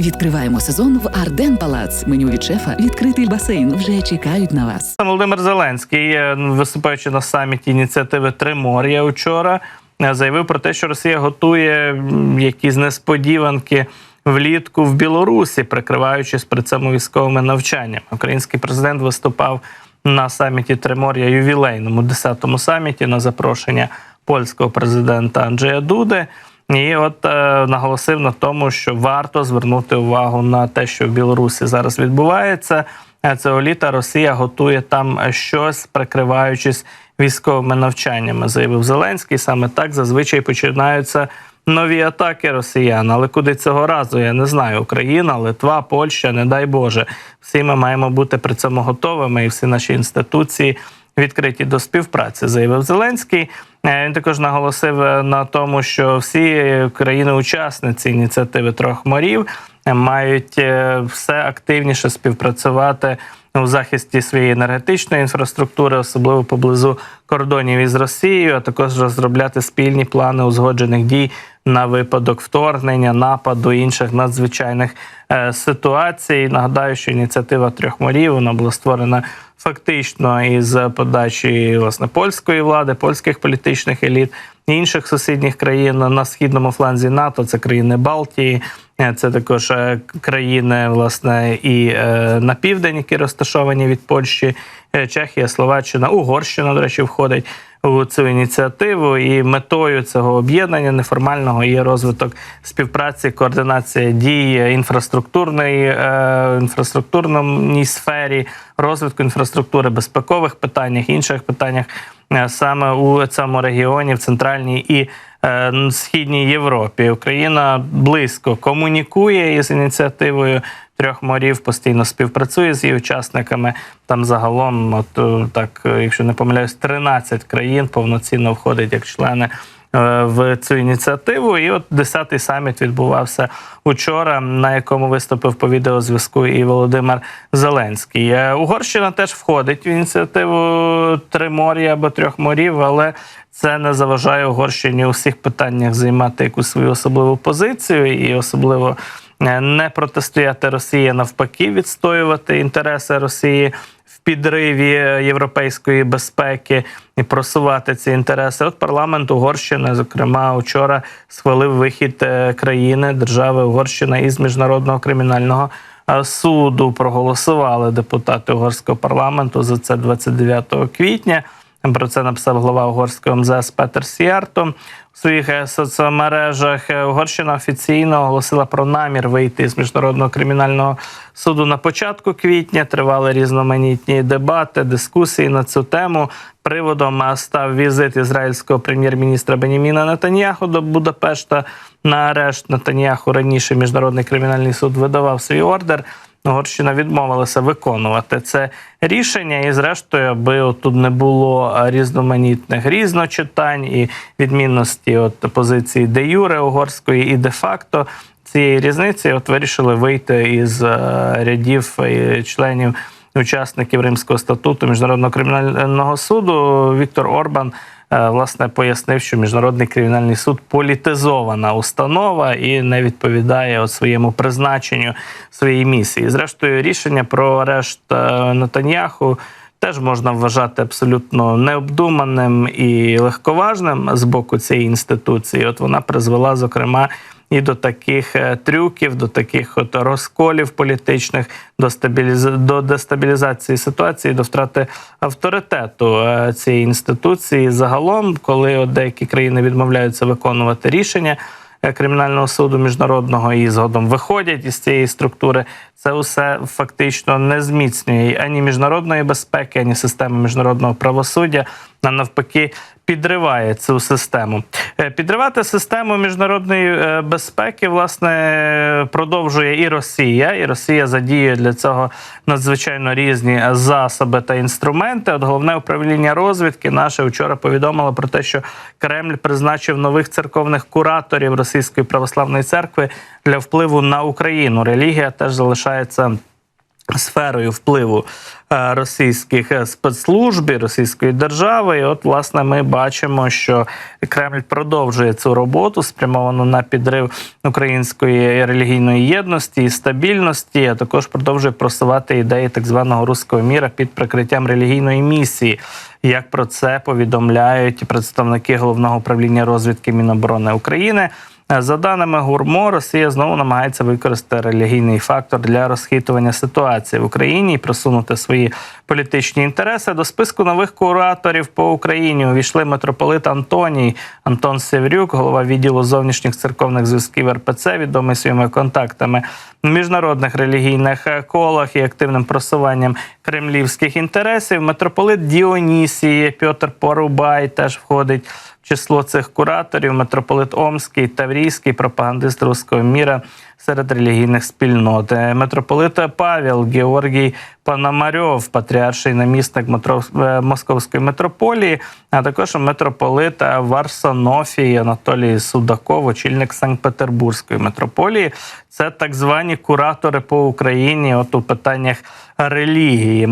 Відкриваємо сезон в Арден Палац. Меню від шефа, відкритий басейн вже чекають на вас. Володимир Зеленський, е, виступаючи на саміті ініціативи Тримор'я учора, е, заявив про те, що Росія готує якісь несподіванки влітку в Білорусі, прикриваючись при цьому військовими навчаннями. Український президент виступав на саміті Тримор'я ювілейному 10-му саміті на запрошення польського президента Анджея Дуди. І от е, наголосив на тому, що варто звернути увагу на те, що в Білорусі зараз відбувається. Е, Цього літа Росія готує там щось, прикриваючись військовими навчаннями, заявив Зеленський. Саме так зазвичай починаються нові атаки росіян. Але куди цього разу? Я не знаю. Україна, Литва, Польща, не дай Боже. Всі ми маємо бути при цьому готовими, і всі наші інституції відкриті до співпраці, заявив Зеленський. Е, Він також наголосив е, на тому, що всі країни-учасниці ініціативи трьох морів е, мають все активніше співпрацювати у захисті своєї енергетичної інфраструктури, особливо поблизу кордонів із Росією, а також розробляти спільні плани узгоджених дій на випадок вторгнення, нападу інших надзвичайних е, ситуацій. Нагадаю, що ініціатива трьох морів вона була створена фактично із подачі власне польської влади, польських політичних еліт інших сусідніх країн на східному фланзі НАТО. Це країни Балтії. е, Це також е, країни, власне, і на південь, які розташовані від Польщі, Чехія, Словаччина, Угорщина, до речі, входить цю ініціативу. І метою цього об'єднання неформального є розвиток співпраці, координація дій інфраструктурної е, інфраструктурній сфері, розвитку інфраструктури, безпекових питаннях, інших питаннях е, саме у цьому регіоні, в центральній і східній Європі. Україна близько комунікує із ініціативою трьох морів, постійно співпрацює з її учасниками. Там загалом, от е, так, е, якщо не помиляюсь, 13 країн повноцінно входить як члени. Е, В цю ініціативу, і от 10-й саміт відбувався учора, на якому виступив по відеозв'язку і Володимир Зеленський. Е, Угорщина теж входить в ініціативу Тримор'я або трьох морів, але це не заважає Угорщині у всіх питаннях займати якусь свою особливу позицію і особливо е, не протистояти Росії, навпаки, відстоювати інтереси Росії підриві європейської безпеки і просувати ці інтереси. От парламент Угорщини, зокрема, вчора схвалив вихід е, країни держави Угорщина із міжнародного кримінального е, суду. Проголосували депутати угорського парламенту за це 29 квітня. Про це написав глава угорського МЗС Петер Сіарто у своїх е, соцмережах. Е, Угорщина офіційно оголосила про намір вийти з міжнародного кримінального суду на початку квітня. Тривали різноманітні дебати, дискусії на цю тему. Приводом е, став візит ізраїльського прем'єр-міністра Беніміна Нетаньяху до Будапешта на арешт Нетаньяху. Раніше міжнародний кримінальний суд видавав свій ордер. Угорщина відмовилася виконувати це рішення, і зрештою, аби тут не було різноманітних різночитань і відмінності от позиції де юре угорської і де факто цієї різниці, от вирішили вийти із е, рядів е, членів. Учасників Римського статуту міжнародного кримінального суду Віктор Орбан власне пояснив, що міжнародний кримінальний суд політизована установа і не відповідає своєму призначенню своєї місії. Зрештою, рішення про арешт е, Нетаньяху теж можна вважати абсолютно необдуманим і легковажним з боку цієї інституції. От вона призвела, зокрема. І до таких е, трюків, до таких от розколів політичних, до стабіліз... до дестабілізації ситуації, до втрати авторитету е, цієї інституції. Загалом, коли от деякі країни відмовляються виконувати рішення е, кримінального суду міжнародного і згодом виходять із цієї структури, це усе фактично не зміцнює ані міжнародної безпеки, ані системи міжнародного правосуддя, а навпаки. Підриває цю систему. Е, Підривати систему міжнародної е, безпеки, власне, продовжує і Росія. І Росія задіює для цього надзвичайно різні засоби та інструменти. От головне управління розвідки наше вчора повідомило про те, що Кремль призначив нових церковних кураторів Російської православної церкви для впливу на Україну. Релігія теж залишається сферою впливу е, російських е, спецслужб і російської держави. І от, власне, ми бачимо, що Кремль продовжує цю роботу, спрямовану на підрив української релігійної єдності і стабільності, а також продовжує просувати ідеї так званого руського міра під прикриттям релігійної місії. Як про це повідомляють представники головного управління розвідки Міноборони України. За даними Гурмо, Росія знову намагається використати релігійний фактор для розхитування ситуації в Україні і просунути свої політичні інтереси. До списку нових кураторів по Україні увійшли митрополит Антоній Антон Севрюк, голова відділу зовнішніх церковних зв'язків РПЦ, відомий своїми контактами в міжнародних релігійних колах і активним просуванням кремлівських інтересів. Митрополит Діонісії Пьотр Порубай теж входить число цих кураторів. Митрополит Омський, Таврійський, пропагандист руського міра серед релігійних спільнот. Е, Митрополит Павел Георгій Пономарьов, патріарший намісник е, Московської митрополії, а також митрополит Варсонофій Анатолій Судаков, очільник Санкт-Петербурзької митрополії. Це так звані куратори по Україні, от у питаннях релігії.